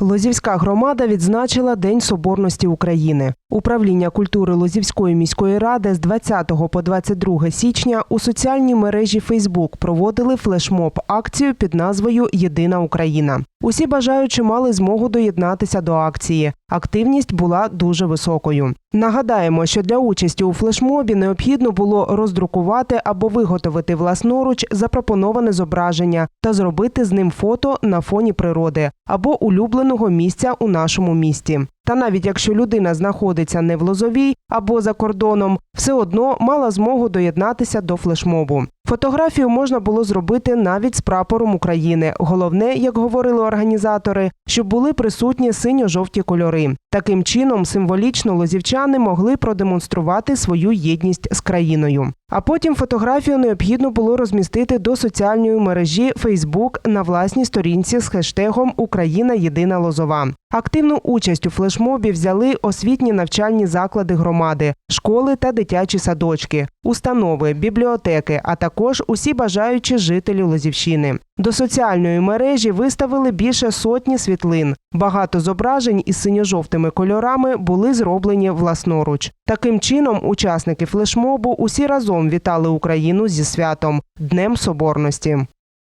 Лозівська громада відзначила День Соборності України. Управління культури Лозівської міської ради з 20 по 22 січня у соціальній мережі Фейсбук проводили флешмоб акцію під назвою Єдина Україна. Усі бажаючі мали змогу доєднатися до акції. Активність була дуже високою. Нагадаємо, що для участі у флешмобі необхідно було роздрукувати або виготовити власноруч запропоноване зображення та зробити з ним фото на фоні природи або улюбленого місця у нашому місті. Та навіть якщо людина знаходиться не в Лозовій або за кордоном, все одно мала змогу доєднатися до флешмобу. Фотографію можна було зробити навіть з прапором України. Головне, як говорили організатори, щоб були присутні синьо-жовті кольори. Таким чином, символічно лозівчани могли продемонструвати свою єдність з країною. А потім фотографію необхідно було розмістити до соціальної мережі Facebook на власній сторінці з хештегом Україна Єдина Лозова. Активну участь у флешмобі взяли освітні навчальні заклади громади, школи та дитячі садочки, установи, бібліотеки, а також усі бажаючі жителі Лозівщини. До соціальної мережі виставили більше сотні світлин. Багато зображень із синьо-жовтими кольорами були зроблені власноруч. Таким чином, учасники флешмобу усі разом вітали Україну зі святом Днем Соборності.